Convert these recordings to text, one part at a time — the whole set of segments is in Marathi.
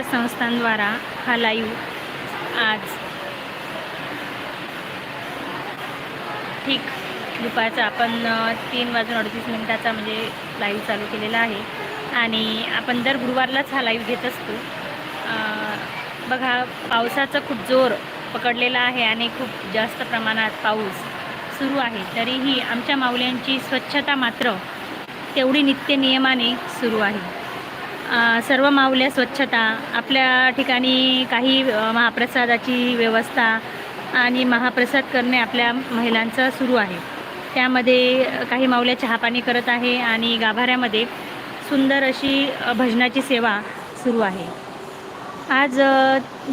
संस्थांद्वारा हा लाईव्ह आज ठीक दुपारचा आपण तीन वाजून अडतीस मिनिटाचा म्हणजे लाईव्ह चालू केलेला आहे. आणि आपण दर गुरुवारलाच हा लाईव्ह घेत असतो. बघा पावसाचा खूप जोर पकडलेला आहे आणि खूप जास्त प्रमाणात पाऊस सुरू आहे. तरीही आमच्या माऊल्यांची स्वच्छता मात्र तेवढी नित्य नियमाने सुरू आहे. सर्व माऊल्या स्वच्छता आपल्या ठिकाणी काही महाप्रसादाची व्यवस्था आणि महाप्रसाद करणे आपल्या महिलांचं सुरू आहे. त्यामध्ये काही माऊल्या चहापाणी करत आहे आणि गाभाऱ्यामध्ये सुंदर अशी भजनाची सेवा सुरू आहे. आज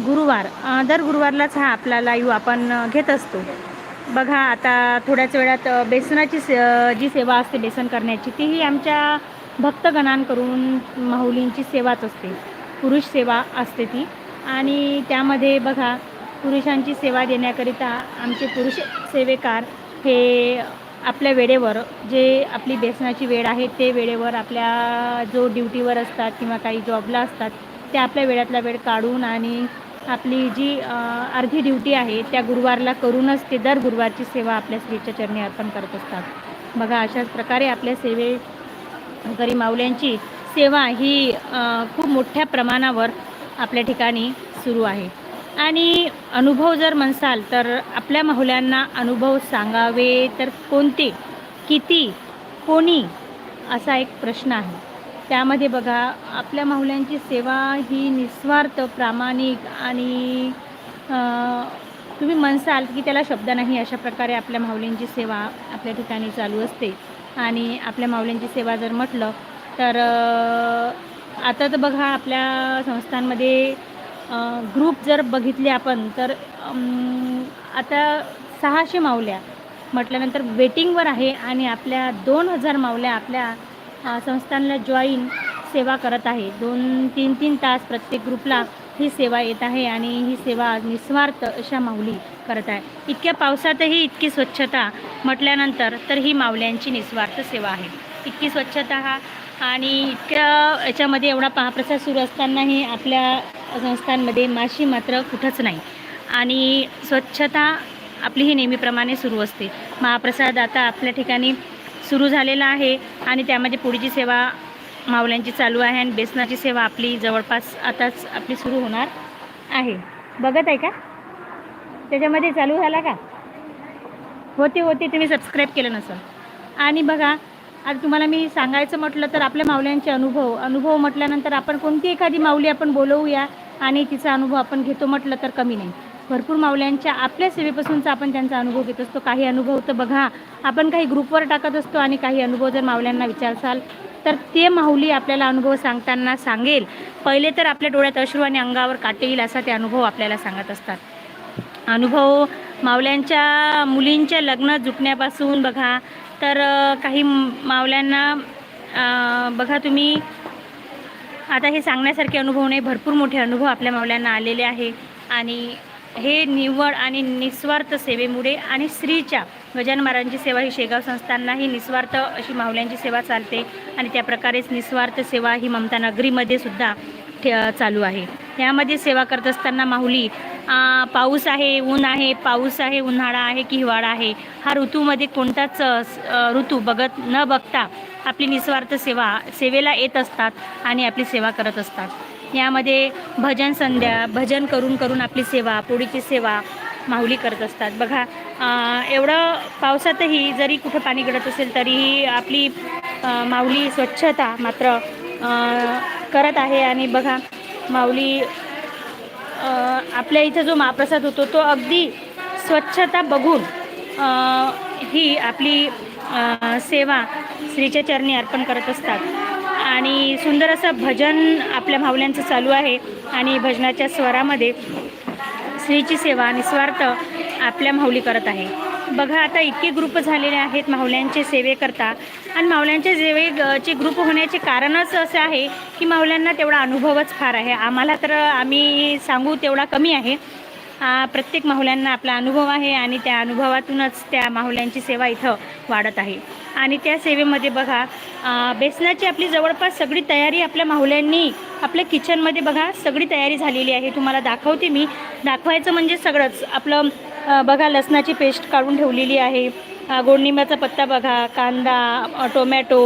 गुरुवार दर गुरुवारलाच हा आपला लाईव्ह आपण घेत असतो. बघा आता थोड्याच वेळात बेसनाची से जी सेवा असते बेसन करण्याची तीही आमच्या भक्तगणांकडून माहुलींची सेवाच असते. पुरुष सेवा असते ती. आणि त्यामध्ये बघा पुरुषांची सेवा देण्याकरिता आमचे पुरुष सेवेकार हे आपल्या वेळेवर जे आपली बेसनाची वेळ आहे ते वेळेवर आपल्या जो ड्युटीवर असतात किंवा काही जॉबला असतात ते आपल्या वेळातला वेळ काढून आणि आपली जी अर्धी ड्युटी आहे त्या गुरुवारला करूनच ते दर गुरुवारची सेवा आपल्या स्त्रीच्या चरणी अर्पण करत असतात. बघा अशाच प्रकारे आपल्या सेवे गरी माऊल्यांची सेवा ही खूप मोठ्या प्रमाणावर आपल्या ठिकाणी सुरू आहे. आणि अनुभव जर म्हणसाल तर आपल्या माहुल्यांना अनुभव सांगावे तर कोणते? किती? कोणी? असा एक प्रश्न आहे. त्यामध्ये बघा आपल्या माहुल्यांची सेवा ही निस्वार्थ प्रामाणिक आणि तुम्ही म्हणसाल की त्याला शब्द नाही अशा प्रकारे आपल्या माहुलींची सेवा आपल्या ठिकाणी चालू असते. आणि आपल्या माऊलींची सेवा जर म्हटलं तर आता तर बघा आपल्या संस्थांमध्ये ग्रुप जर बघितले आपण तर आता सहाशे माऊल्या म्हटल्यानंतर वेटिंगवर आहे आणि आपल्या दोन हजार माऊल्या आपल्या संस्थांना जॉईन सेवा करत आहे. दोन तीन तीन तास प्रत्येक ग्रुपला ही सेवा येत आहे आणि ही सेवा निस्वार्थ अशा माऊली करत आहे. इतक्या पावसातही इतकी स्वच्छता म्हटल्यानंतर तर ही मावल्यांची निस्वार्थ सेवा आहे. इतकी स्वच्छता हा आणि इतक्या याच्यामध्ये एवढा महाप्रसाद सुरू असतानाही आपल्या संस्थांमध्ये माशी मात्र कुठंच नाही. आणि स्वच्छता आपली ही नेहमीप्रमाणे सुरू असते. महाप्रसाद आता आपल्या ठिकाणी सुरू झालेला आहे आणि त्यामध्ये पुढीची सेवा मावल्यांची चालू आहे आणि बेसनाची सेवा आपली जवळपास आताच आपली सुरू होणार आहे. बघत आहे का? त्याच्यामध्ये चालू झाला का? होते होते. तुम्ही सबस्क्राईब केलं नसेल. आणि बघा आता तुम्हाला मी सांगायचं म्हटलं तर आपल्या माऊल्यांचे अनुभव. अनुभव म्हटल्यानंतर आपण कोणती एखादी माऊली आपण बोलवूया आणि तिचा अनुभव आपण घेतो म्हटलं तर कमी नाही. भरपूर माऊल्यांच्या आपल्या सेवेपासूनचा आपण त्यांचा अनुभव घेत असतो. काही अनुभव तर बघा आपण काही ग्रुपवर टाकत असतो आणि काही अनुभव जर माऊल्यांना विचारसाल तर ते माऊली आपल्याला अनुभव सांगताना सांगेल. पहिले तर आपल्या डोळ्यात अश्रू आणि अंगावर काटे येईल असा ते अनुभव आपल्याला सांगत असतात. अनुभव मावल्यांच्या मुलींच्या लग्न जुटण्यापासून बघा. तर काही मावल्यांना बघा तुम्ही. आता हे सांगण्यासारखे अनुभव नाही भरपूर मोठे अनुभव आपल्या मावल्यांना आलेले आहे. आणि हे निवड आणि निस्वार्थ सेवेमुळे आणि स्त्रीच्या गजानन महाराजांची सेवा ही शेगाव संस्थांनाही निस्वार्थ अशी माऊल्यांची सेवा चालते. आणि त्या प्रकारेच निस्वार्थ सेवा ही ममता नगरीमध्ये सुद्धा ठे चालू आहे. यामध्ये सेवा करत असताना माहुली पाऊस आहे ऊन आहे पाऊस आहे उन्हाळा आहे की हिवाळा आहे? हा ऋतूमध्ये कोणताच ऋतू बघत न बघता आपली निस्वार्थ सेवा सेवेला येत असतात आणि आपली सेवा करत असतात. यामध्ये भजन संध्या भजन करून करून आपली सेवा पोळीची सेवा माहुली करत असतात. बघा एवढं पावसातही जरी कुठं पाणी गळत असेल तरीही आपली माऊली स्वच्छता मात्र करत आहे. आणि बघा माऊली आपल्या इथं जो महाप्रसाद होतो तो अगदी स्वच्छता बघून ही आपली सेवा श्रीच्या चरणी अर्पण करत असतात. आणि सुंदर असं भजन आपल्या माऊल्यांचं चालू आहे आणि भजनाच्या स्वरामध्ये स्त्रीची सेवा निस्वार्थ आपल्या माऊली करत आहे. बघा आता इतके ग्रुप झालेले आहेत माऊल्यांचे सेवेकरता आणि मावल्यांचे सेवे चे ग्रुप होण्याचे कारणच असं आहे की माऊल्यांना तेवढा अनुभवच फार आहे. आम्हाला तर आम्ही सांगू तेवढा कमी आहे. प्रत्येक माहुल्यांना आपला अनुभव आहे आणि त्या अनुभवातूनच त्या माहुल्यांची सेवा इथं वाढत आहे. आणि त्या सेवेमध्ये बघा बेसनाची आपली जवळपास सगळी तयारी आपल्या माहुल्यांनी आपल्या किचनमध्ये बघा सगळी तयारी झालेली आहे. तुम्हाला दाखवते मी. दाखवायचं म्हणजे सगळंच. आपलं बघा लसणाची पेस्ट काढून ठेवलेली आहे. गोडनिंबाचा पत्ता बघा कांदा टोमॅटो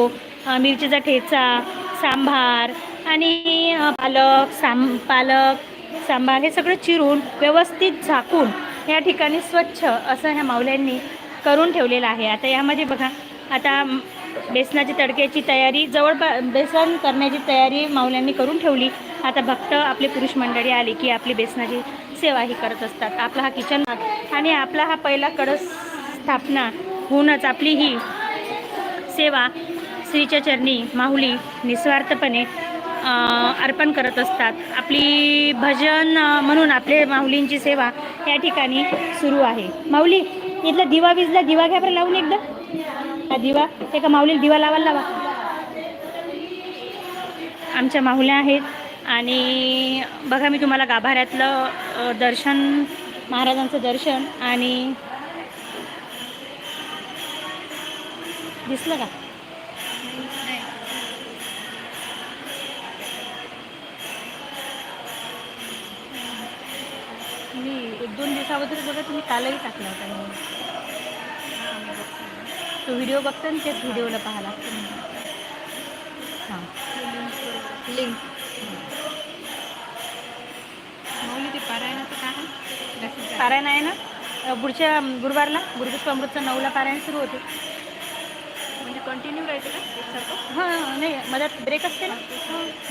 मिरचीचा ठेचा सांभार आणि पालक सां पालक सांबार हे सगळं चिरून व्यवस्थित झाकून या ठिकाणी स्वच्छ असं ह्या माऊल्यांनी करून ठेवलेलं आहे. आता यामध्ये बघा आता बेसनाची तडक्याची तयारी जवळपास बेसन करण्याची तयारी माऊल्यांनी करून ठेवली. आता भक्त आपले पुरुष मंडळी आली की आपली बेसनाची सेवा ही करत असतात. आपला हा किचन आणि आपला हा पहिला कळस स्थापना होऊनच आपली ही सेवा स्त्रीच्या चरणी माहुली निस्वार्थपणे अर्पण करत असतात. आपली भजन म्हणून आपले माऊलींची सेवा या ठिकाणी सुरू आहे. माऊली इथला दिवा विजला दिवा घ्या बरं लावून एकदा. हा दिवा. एका माऊलीला दिवा लावायला लावा. आमच्या माहुल्या आहेत. आणि बघा मी तुम्हाला गाभाऱ्यातलं दर्शन महाराजांचं दर्शन आणि दिसलं का? मी एक दोन दिवसाबद्दल बघा तुम्ही कालही टाकला होता. तो व्हिडिओ बघता ना तेच व्हिडिओला पाहा लागतं. हां. लिंक माऊली ते पारायणाचं काय. पारायण आहे ना? पुढच्या गुरुवारला गुरुपुष्प अमृतचं नऊला पारायण सुरू होते. म्हणजे कंटिन्यू राहते का? हां नाही मधात ब्रेक असते ना?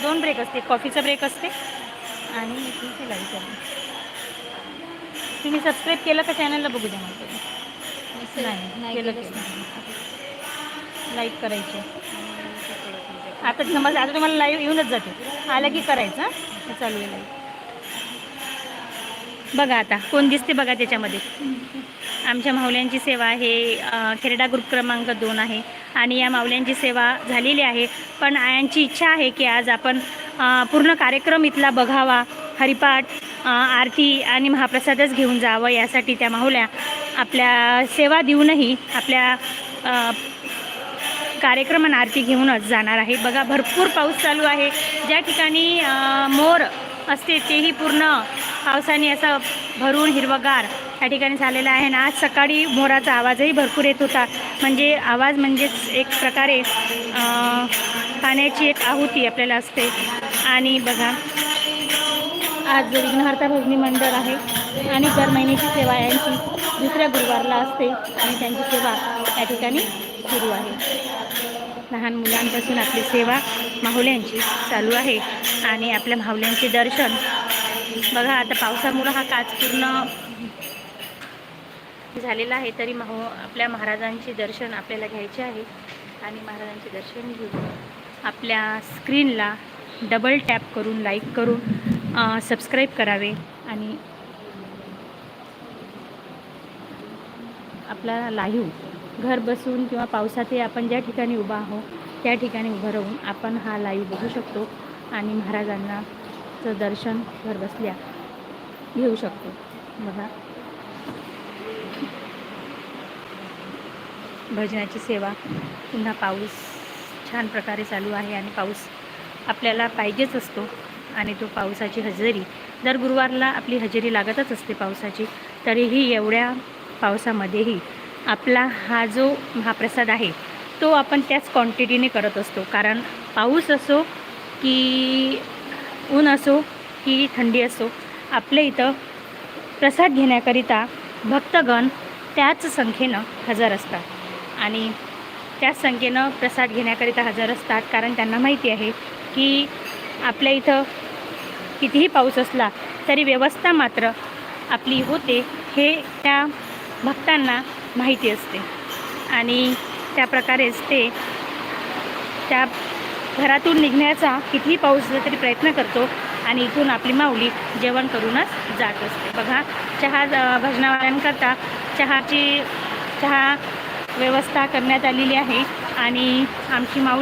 दोन ब्रेक असते. कॉफीचा ब्रेक असते आणि तुम्ही सबस्क्राईब केलं का चॅनलला बघू द्या मला. नाही केलं लाईक करायचे. आता समज आता तुम्हाला लाईव्ह येऊनच जाते. आलं की करायचं हं? हे चालू आहे लाईव्ह बघा आता कोण दिसते बघा त्याच्यामध्ये. आमच्या माऊल्यांची सेवा आहे अ, खेरडा ग्रुप क्रमांक दोन आहे. आणि या माऊल्यांची सेवा झालेली आहे. पण आयांची इच्छा आहे की आज आपण पूर्ण कार्यक्रम इथला बघावा. हरिपाठ आरती आणि महाप्रसादच घेऊन जावं यासाठी त्या माऊल्या आपल्या सेवा देऊनही आपल्या कार्यक्रम आरती घेऊनच जाणार आहे. बघा भरपूर पाऊस चालू आहे. ज्या ठिकाणी मोर असते तेही पूर्ण पावसाने असं भरून हिरवगार त्या ठिकाणी झालेला आहे. आणि आज सकाळी मोराचा आवाजही भरपूर येत होता. म्हणजे आवाज म्हणजेच एक प्रकारे पाण्याची एक आहुती आपल्याला असते. आणि बघा आज विघ्नहर्ता भजनी मंडळ आहे आणि दर महिन्याची सेवा यांची दुसऱ्या गुरुवारला असते आणि त्यांची सेवा त्या ठिकाणी सुरू आहे. लहान मुलांपासून आपली सेवा माहुल्यांची चालू आहे आणि आपल्या माहुल्यांचे दर्शन. बघा आता पावसामुळं हा काच पूर्ण झालेला आहे तरी माहू आपल्या महाराजांचे दर्शन आपल्याला घ्यायचे आहे. आणि महाराजांचे दर्शन घेऊन आपल्या स्क्रीनला डबल टॅप करून लाईक करून सबस्क्राईब करावे आणि आपला लाईव्ह घर बसून किंवा पावसातही आपण ज्या ठिकाणी उभा आहोत त्या ठिकाणी उभं राहून आपण हा लाईव्ह बघू शकतो आणि महाराजांनाचं दर्शन घर बसल्या घेऊ शकतो. बघा. भजनाची सेवा पुन्हा पाऊस छान प्रकारे चालू आहे आणि पाऊस आपल्याला पाहिजेच असतो आणि तो पावसाची हजेरी दर गुरुवारला आपली हजेरी लागतच असते पावसाची तरीही एवढ्या पावसामध्येही आपला हा जो महाप्रसाद आहे तो आपण त्याच क्वांटिटीने करत असतो. कारण पाऊस असो की ऊन असो की थंडी असो आपल्या इथं प्रसाद घेण्याकरिता भक्तगण त्याच संख्येनं हजर असतात. आणि त्याच संख्येनं प्रसाद घेण्याकरिता हजर असतात कारण त्यांना माहिती आहे की आपल्या इथं कितीही पाऊस असला तरी व्यवस्था मात्र आपली होते हे त्या भक्तांना माहिती असते. आणि त्या प्रकारेच ते त्या घरातून निघण्याचा कितीही पाऊस झाला तरी प्रयत्न करतो आणि इथून आपली माऊली जेवण करूनच जात असते. बघा चहा भजनावाल्यांकरता चहाची चहा व्यवस्था करण्यात आलेली आहे आणि आमची माऊली